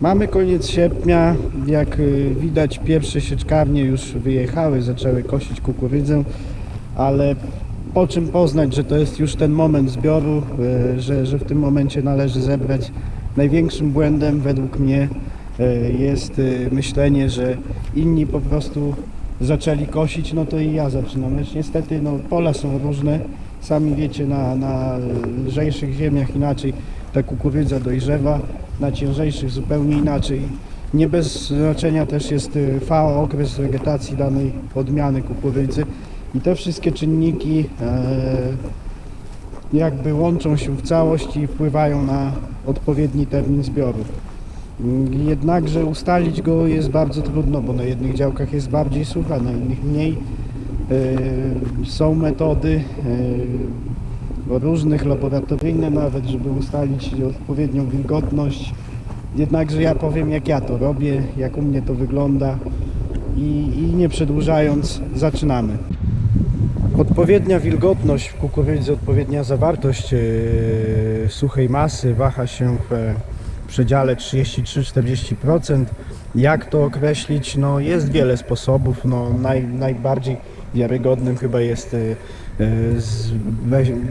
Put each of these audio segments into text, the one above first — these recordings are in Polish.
Mamy koniec sierpnia, jak y, widać pierwsze sieczkarnie już wyjechały, zaczęły kosić kukurydzę, ale po czym poznać, że to jest już ten moment zbioru, y, że, że w tym momencie należy zebrać. Największym błędem według mnie y, jest myślenie, że inni po prostu zaczęli kosić, no to i ja zaczynam. Lecz niestety no, pola są różne, sami wiecie, na, na lżejszych ziemiach inaczej ta kukurydza dojrzewa, na ciężejszych zupełnie inaczej. Nie bez znaczenia też jest y, FAO, okres wegetacji danej odmiany kukurydzy i te wszystkie czynniki e, jakby łączą się w całość i wpływają na odpowiedni termin zbioru. Jednakże ustalić go jest bardzo trudno, bo na jednych działkach jest bardziej sucha, na innych mniej. E, Są metody e, różnych, laboratoryjne nawet, żeby ustalić odpowiednią wilgotność. Jednakże ja powiem jak ja to robię, jak u mnie to wygląda i, i nie przedłużając zaczynamy. Odpowiednia wilgotność w kukurydzy, odpowiednia zawartość e, suchej masy waha się w e, przedziale 33-40%. Jak to określić? No, jest wiele sposobów. No, naj, najbardziej wiarygodnym chyba jest e,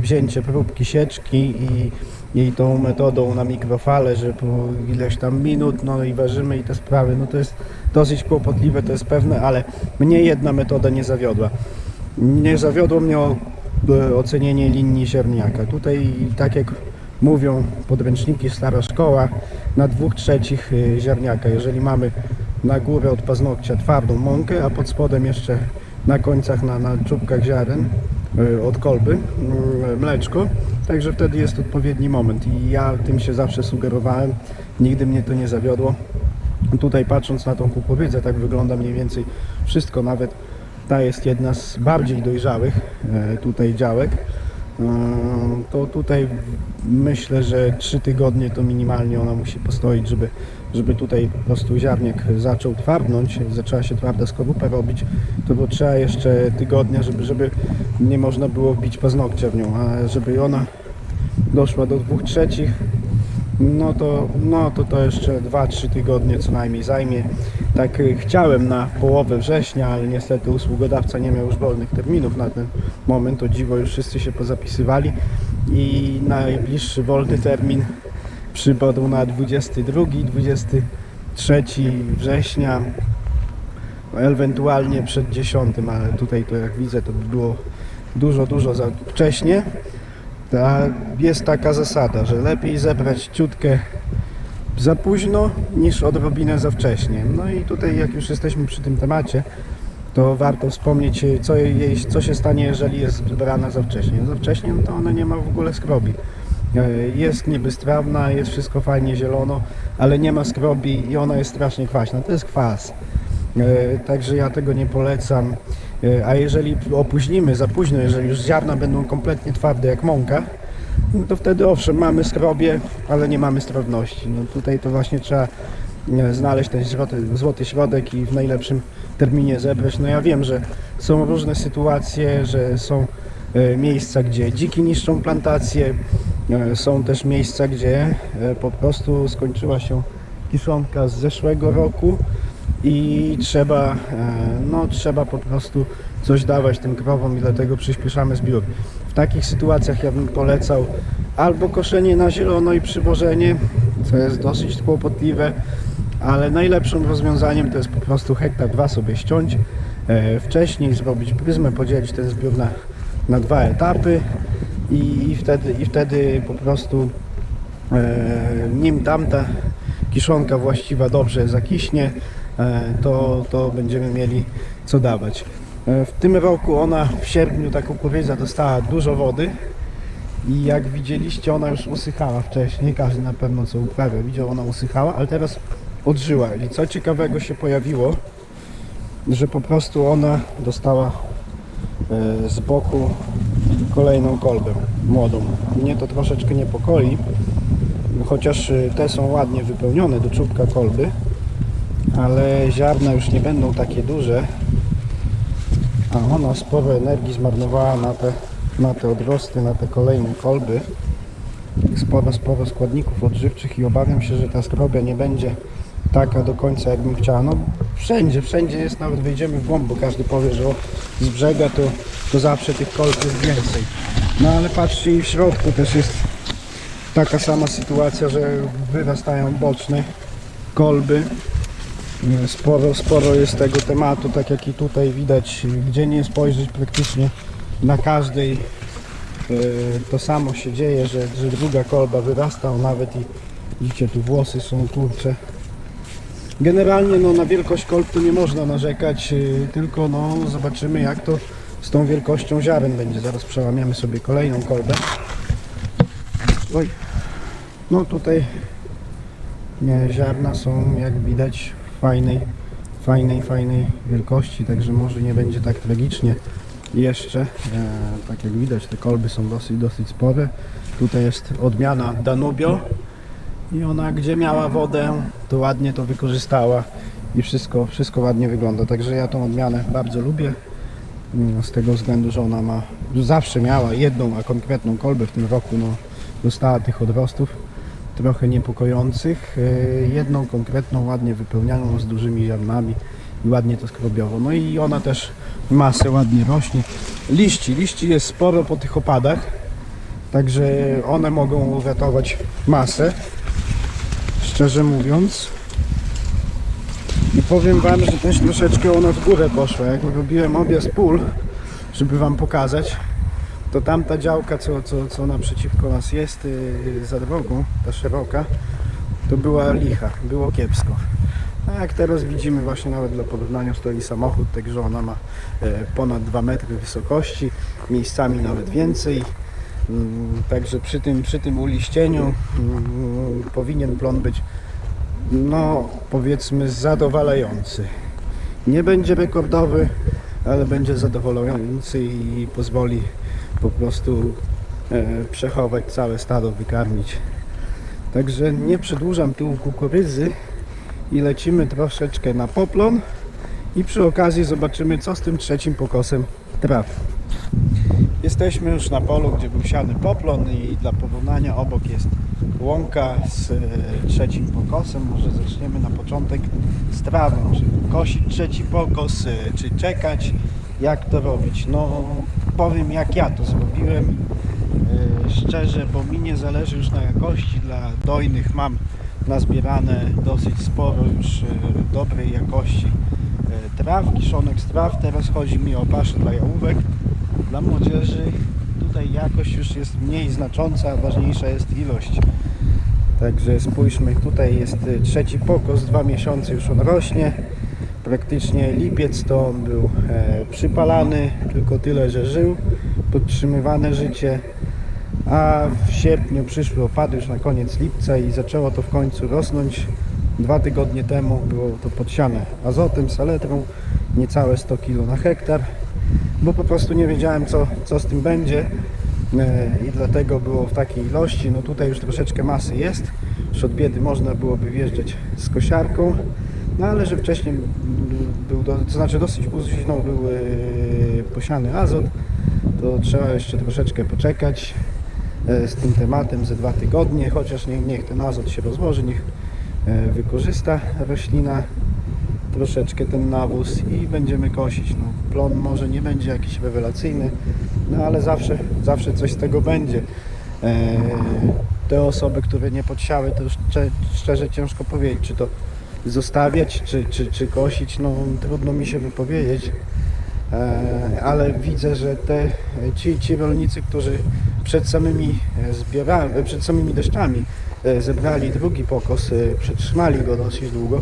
wzięcie próbki sieczki i jej tą metodą na mikrofale, że po ileś tam minut, no i ważymy i te sprawy, no to jest dosyć kłopotliwe, to jest pewne, ale mnie jedna metoda nie zawiodła. Nie zawiodło mnie e, ocenienie linii ziemniaka. Tutaj, tak jak mówią podręczniki Stara Szkoła, na dwóch trzecich e, ziarniaka. Jeżeli mamy na górę od paznokcia twardą mąkę, a pod spodem jeszcze na końcach, na, na czubkach ziaren od kolby mm, mleczko, także wtedy jest odpowiedni moment i ja tym się zawsze sugerowałem. Nigdy mnie to nie zawiodło. Tutaj patrząc na tą kukurydzę, tak wygląda mniej więcej wszystko, nawet ta jest jedna z bardziej dojrzałych e, tutaj działek. E, To tutaj myślę, że 3 tygodnie to minimalnie ona musi postoić, żeby, żeby tutaj po prostu ziarniak zaczął twardnąć, zaczęła się twarda skorupa robić, to było trzeba jeszcze tygodnia, żeby, żeby nie można było wbić paznokcia w nią, a żeby ona doszła do dwóch trzecich, no to, no to to jeszcze 2-3 tygodnie co najmniej zajmie. Tak y, chciałem na połowę września, ale niestety usługodawca nie miał już wolnych terminów na ten moment. O dziwo już wszyscy się pozapisywali i najbliższy wolny termin przypadł na 22, 23 września, ewentualnie przed 10, ale tutaj to jak widzę to by było dużo, dużo za wcześnie. Ta, jest taka zasada, że lepiej zebrać ciutkę za późno niż odrobinę za wcześnie. No i tutaj jak już jesteśmy przy tym temacie, to warto wspomnieć co, jej, co się stanie, jeżeli jest zebrana za wcześnie. Za wcześnie no to ona nie ma w ogóle skrobi. E, Jest niby strawna, jest wszystko fajnie zielono, ale nie ma skrobi i ona jest strasznie kwaśna. To jest kwas. E, Także ja tego nie polecam. E, A jeżeli opóźnimy za późno, jeżeli już ziarna będą kompletnie twarde jak mąka, no to wtedy owszem, mamy skrobie, ale nie mamy strawności. No tutaj to właśnie trzeba znaleźć ten złoty, złoty środek i w najlepszym terminie zebrać. No ja wiem, że są różne sytuacje, że są e, miejsca, gdzie dziki niszczą plantacje, e, są też miejsca, gdzie e, po prostu skończyła się kiszonka z zeszłego roku i trzeba, no, trzeba po prostu coś dawać tym krowom i dlatego przyspieszamy zbiór. Takich sytuacjach ja bym polecał albo koszenie na zielono i przywożenie, co jest dosyć kłopotliwe, ale najlepszym rozwiązaniem to jest po prostu hektar dwa sobie ściąć, e, wcześniej zrobić pryzmę, podzielić ten zbiór na, na dwa etapy i, i, wtedy, i wtedy po prostu e, nim tamta kiszonka właściwa dobrze zakiśnie, e, to, to będziemy mieli co dawać. E, W tym roku ona w sierpniu ta kukurydza dostała dużo wody i jak widzieliście ona już usychała wcześniej, każdy na pewno co uprawia. Widział ona usychała, ale teraz odżyła. I co ciekawego się pojawiło, że po prostu ona dostała e, z boku kolejną kolbę młodą. Mnie to troszeczkę niepokoi, chociaż y, te są ładnie wypełnione do czubka kolby, ale ziarna już nie będą takie duże, a ona sporo energii zmarnowała na te, na te odrosty, na te kolejne kolby. sporo, sporo składników odżywczych i obawiam się, że ta skrobia nie będzie taka do końca, jakbym chciała. No wszędzie, wszędzie jest, nawet wejdziemy w głąb, bo każdy powie, że o, z brzega to, to zawsze tych kolb jest więcej. No ale patrzcie i w środku też jest taka sama sytuacja, że wyrastają boczne kolby. Sporo, sporo jest tego tematu, tak jak i tutaj widać, gdzie nie spojrzeć praktycznie na każdej e, to samo się dzieje, że, że druga kolba wyrasta, nawet i widzicie tu włosy są kurcze. Generalnie no, na wielkość kolb to nie można narzekać, e, tylko no, zobaczymy jak to z tą wielkością ziaren będzie. Zaraz przełamiamy sobie kolejną kolbę. Oj. No tutaj nie, ziarna są jak widać fajnej, fajnej, fajnej wielkości, także może nie będzie tak tragicznie jeszcze. E, tak jak widać te kolby są dosyć, dosyć spore. Tutaj jest odmiana Danubio i ona gdzie miała wodę to ładnie to wykorzystała i wszystko, wszystko ładnie wygląda. Także ja tą odmianę bardzo lubię. Mm, Z tego względu, że ona ma, zawsze miała jedną, a konkretną kolbę w tym roku, no, dostała tych odrostów trochę niepokojących. e, Jedną konkretną, ładnie wypełnianą z dużymi ziarnami i ładnie to skrobiowo. No i ona też masę ładnie rośnie. Liści, liści jest sporo po tych opadach, także one mogą uratować masę, szczerze mówiąc. I powiem Wam, że też troszeczkę ona w górę poszła. Jak robiłem objazd pól, żeby Wam pokazać, to tamta działka, co, co, co naprzeciwko nas jest, yy, za drogą, ta szeroka, to była licha, było kiepsko. A jak teraz widzimy, właśnie nawet dla porównania stoi samochód, także ona ma e, ponad 2 metry wysokości, miejscami nawet więcej. Mm, Także przy tym, przy tym uliścieniu mm, powinien plon być no powiedzmy zadowalający. Nie będzie rekordowy, ale będzie zadowalający i pozwoli po prostu e, przechować całe stado, wykarmić. Także nie przedłużam tyłu kukurydzy i lecimy troszeczkę na poplon i przy okazji zobaczymy co z tym trzecim pokosem trafi. Jesteśmy już na polu, gdzie był siany poplon i dla porównania obok jest łąka z e, trzecim pokosem. Może zaczniemy na początek z trawą. Czy kosić trzeci pokos, e, czy czekać? Jak to robić? No powiem jak ja to zrobiłem. E, Szczerze, bo mi nie zależy już na jakości. Dla dojnych mam nazbierane dosyć sporo już e, dobrej jakości e, traw, kiszonek z traw. Teraz chodzi mi o paszę dla jałówek. Dla młodzieży tutaj jakość już jest mniej znacząca, ważniejsza jest ilość. Także spójrzmy, tutaj jest trzeci pokos, dwa miesiące już on rośnie. Praktycznie lipiec to on był e, przypalany, tylko tyle, że żył, podtrzymywane życie. A w sierpniu przyszły opady już na koniec lipca i zaczęło to w końcu rosnąć. Dwa tygodnie temu było to podsiane azotem, saletrą, niecałe 100 kg na hektar bo po prostu nie wiedziałem co, co z tym będzie e, i dlatego było w takiej ilości. No tutaj już troszeczkę masy jest, już od biedy można byłoby wjeżdżać z kosiarką, no ale że wcześniej był, do, to znaczy dosyć późno był e, posiany azot, to trzeba jeszcze troszeczkę poczekać e, z tym tematem ze dwa tygodnie, chociaż niech, niech ten azot się rozłoży, niech e, wykorzysta roślina troszeczkę ten nawóz i będziemy kosić. No, plon może nie będzie jakiś rewelacyjny, no ale zawsze, zawsze coś z tego będzie. Te osoby, które nie podsiały, to już cze- szczerze ciężko powiedzieć, czy to zostawiać, czy, czy, czy kosić, no trudno mi się wypowiedzieć. E, ale widzę, że te, ci, ci rolnicy, którzy przed samymi zbiorami, e, przed samymi deszczami e, zebrali drugi pokos, e, przetrzymali go dosyć długo,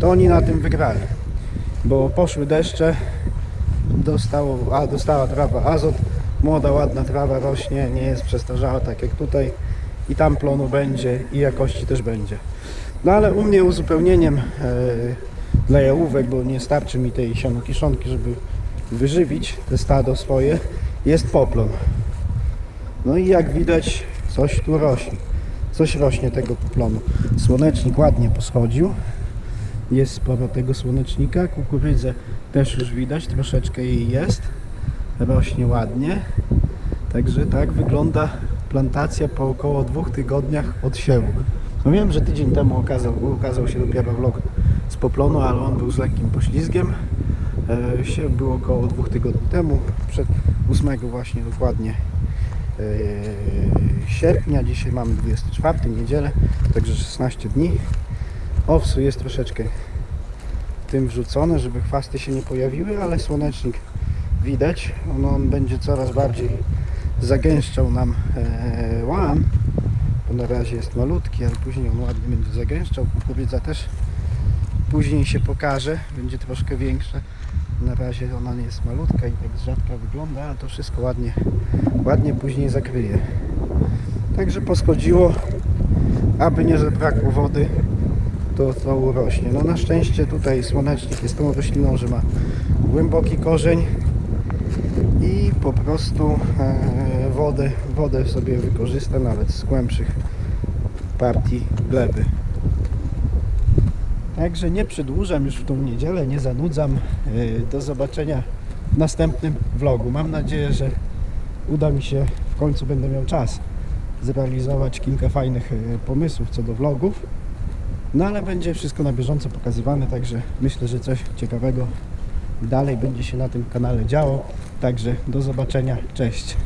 to oni na tym wygrali. Bo poszły deszcze, dostało, a, dostała trawa azot, młoda, ładna trawa rośnie, nie jest przestarzała tak jak tutaj i tam plonu będzie i jakości też będzie. No ale u mnie uzupełnieniem e, dla jałówek, bo nie starczy mi tej sianokiszonki, żeby wyżywić te stado swoje, jest poplon. No i jak widać coś tu rośnie. Coś rośnie tego poplonu. Słonecznik ładnie poschodził. Jest sporo tego słonecznika. Kukurydzę też już widać, troszeczkę jej jest. Rośnie ładnie. Także tak wygląda plantacja po około dwóch tygodniach od siewu. No wiem, że tydzień temu okazał, się dopiero vlog z Poplonu, ale on był z lekkim poślizgiem. E, Siew był około dwóch tygodni temu, przed 8 właśnie dokładnie e, sierpnia. Dzisiaj mamy 24, niedzielę, także 16 dni. Owsu jest troszeczkę tym wrzucone, żeby chwasty się nie pojawiły, ale słonecznik widać. On, on będzie coraz bardziej zagęszczał nam e, łan, bo na razie jest malutki, ale później on ładnie będzie zagęszczał. Kukurydza też później się pokaże, będzie troszkę większa. Na razie ona nie jest malutka i tak z rzadka wygląda, ale to wszystko ładnie, ładnie później zakryje. Także poschodziło, aby nie zabrakło wody, to, to urośnie. No na szczęście tutaj słonecznik jest tą rośliną, że ma głęboki korzeń i po prostu e, wodę, wodę sobie wykorzysta nawet z głębszych partii gleby. Także nie przedłużam już w tą niedzielę, nie zanudzam. E, Do zobaczenia w następnym vlogu. Mam nadzieję, że uda mi się, w końcu będę miał czas zrealizować kilka fajnych e, pomysłów co do vlogów. No ale będzie wszystko na bieżąco pokazywane, także myślę, że coś ciekawego dalej będzie się na tym kanale działo. Także do zobaczenia, cześć.